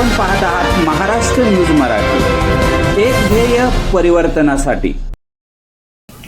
आपण पाहत आहात महाराष्ट्र न्यूज मराठी. एक ध्येय परिवर्तनासाठी.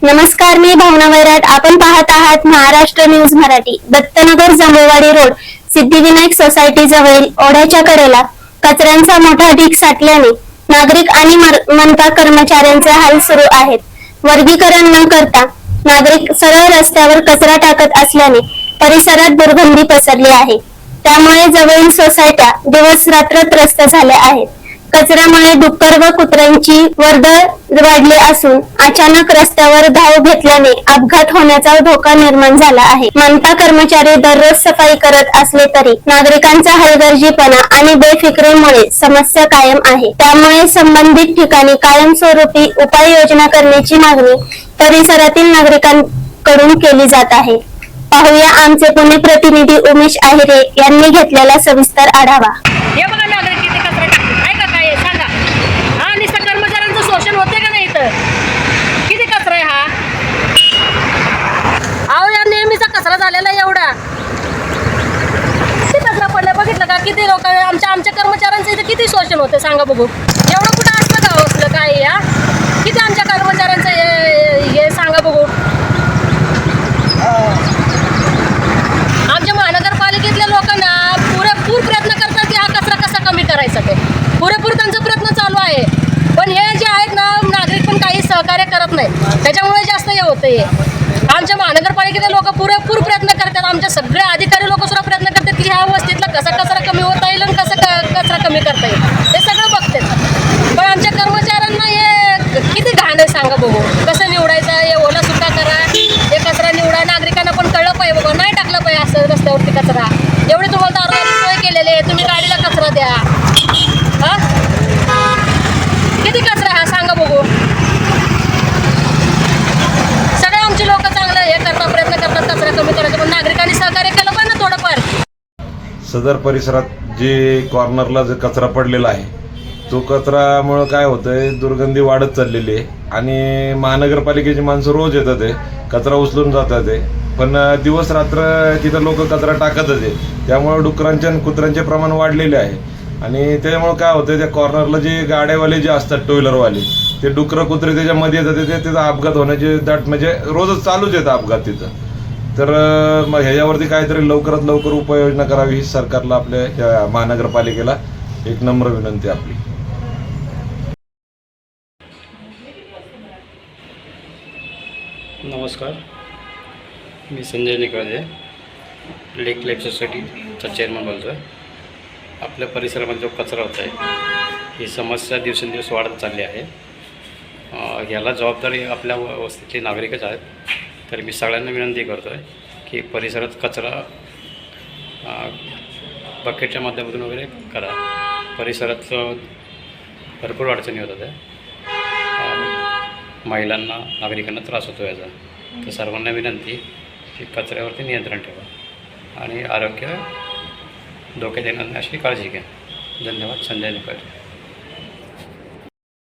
नमस्कार मी भावना वैराट. आपण पाहत आहात Maharashtra news Marathi. Dattanagar Jambhulwadi road Siddhivinayak society जवळील ओढ्याच्या कडेला कचऱ्यांचा मोठा ढीग साठल्याने नागरिक आणि मनपा कर्मचाऱ्यांचे हाल सुरू आहेत. वर्गीकरण न करता नागरिक सरळ रस्त्यावर कचरा टाकत असल्याने परिसरात दुर्गंधी पसरली आहे. त्यामुळे जवळील सोसायट्या दिवस रात्र त्रस्त झाल्या आहेत. कचऱ्यामुळे डुक्कर व कुत्र्यांची वर्दळ वाढली असून अचानक रस्त्यावर धाव घेतल्याने अपघात होण्याचा धोका निर्माण झाला आहे. मनपा कर्मचारी दररोज सफाई करत असले तरी नागरिकांचा हलगर्जीपणा आणि बेफिकरीमुळे समस्या कायम आहे. त्यामुळे संबंधित ठिकाणी कायमस्वरूपी उपाययोजना करण्याची मागणी परिसरातील नागरिकांकडून केली जात आहे. पाहूया आमचे पुणे प्रतिनिधी उमेश आहिरे यांनी घेतलेला सविस्तर आढावा. हे बघा नागरिक किती कचरा टाकतात आहे काय आहे? सांगा. हा नुसतं कर्मचाऱ्यांचं शोषण होते का नाही इथं? किती कचरा आहे हा? अहो या नेहमीचा कचरा झालेला आहे एवढा. किती कचरा पडला बघितलं का? किती लोक आमच्या आमच्या कर्मचाऱ्यांचं इथं किती शोषण होते सांगा बघू. एवढं कुठं असलं का हो असलं काय या किती आमच्या कर्मचाऱ्यांचं हे हे सांगा बघू आमच्या महानगरपालिकेतल्या लोकांना पुरेपूर प्रयत्न करतात की हा कचरा कसा कमी करायचा ते पुरेपूर त्यांचा प्रयत्न चालू आहे. पण हे जे आहेत ना नागरिक पण काही सहकार्य करत नाही त्याच्यामुळे जास्त हे होतं हे आमच्या महानगरपालिकेतले लोक पुरेपूर प्रयत्न करतात. आमच्या सगळे अधिकारी लोक सुद्धा प्रयत्न करतात की ह्या वस्तीतला कसा कचरा कमी होता येईल आणि कसं क- कचरा कमी करता येईल हे सगळं बघतात पण आमच्या कर्मचाऱ्यांना हे किती घाण आहे सांगा बघू कसं निवडायचं हे ओला सुद्धा करा हे कचरा निवडा नागरिकांना पण कळलं पाहिजे बघा नाही टाकलं पाहिजे असं रस्त्यावरती कचरा एवढे तुम्हाला दारूची सोय केलेली आहे तुम्ही गाडीला कचरा द्या हा किती कचरा आहे हा सांगा बघू सगळे आमची लोक चांगलं हे करतात प्रयत्न करतात कचरा कमी करायचा पण नागरिकांनी सहकार्य केलं पाहिजे ना थोडंफार सदर परिसरात जे कॉर्नरला जो कचरा पडलेला आहे तो कचरामुळं काय होतं आहे दुर्गंधी वाढत चाललेली आहे. आणि महानगरपालिकेची माणसं रोज येतात आहे कचरा उचलून जातात आहे. पण दिवस रात्र तिथं लोक कचरा टाकतच आहे त्यामुळं डुकरांचे आणि कुत्र्यांचे प्रमाण वाढलेले आहे. आणि त्याच्यामुळं काय होतं त्या कॉर्नरला जे गाड्यावाले जे असतात टू व्हीलरवाले ते डुकरं कुत्रे त्याच्यामध्ये येतात ते त्याचा अपघात होण्याचे दाट म्हणजे रोजच चालूच येतं अपघात तिथं. तर मग ह्याच्यावरती काहीतरी लवकरात लवकर उपाययोजना करावी ही सरकारला आपल्या महानगरपालिकेला एक नम्र विनंती आपली. नमस्कार. मी संजय निकळजे लेक लाईफ सोसायटीचा चेअरमन बोलतो आहे आपल्या परिसरामध्ये जो कचरा होत आहे ही समस्या दिवसेंदिवस वाढत चालली आहे. ह्याला जबाबदारी आपल्या वस्तीतले नागरिकच आहेत. तर मी सगळ्यांना विनंती करतो आहे की परिसरात कचरा बकेटच्या माध्यमातून वगैरे करा. परिसरात भरपूर अडचणी होतात आहे महिलांना नागरिकांना त्रास होतो याचा. तर सर्वांना विनंती की कचऱ्यावरती नियंत्रण ठेवा आणि आरोग्य धोक्यात येणार नाही अशी काळजी घ्या. धन्यवाद. संजय निकट.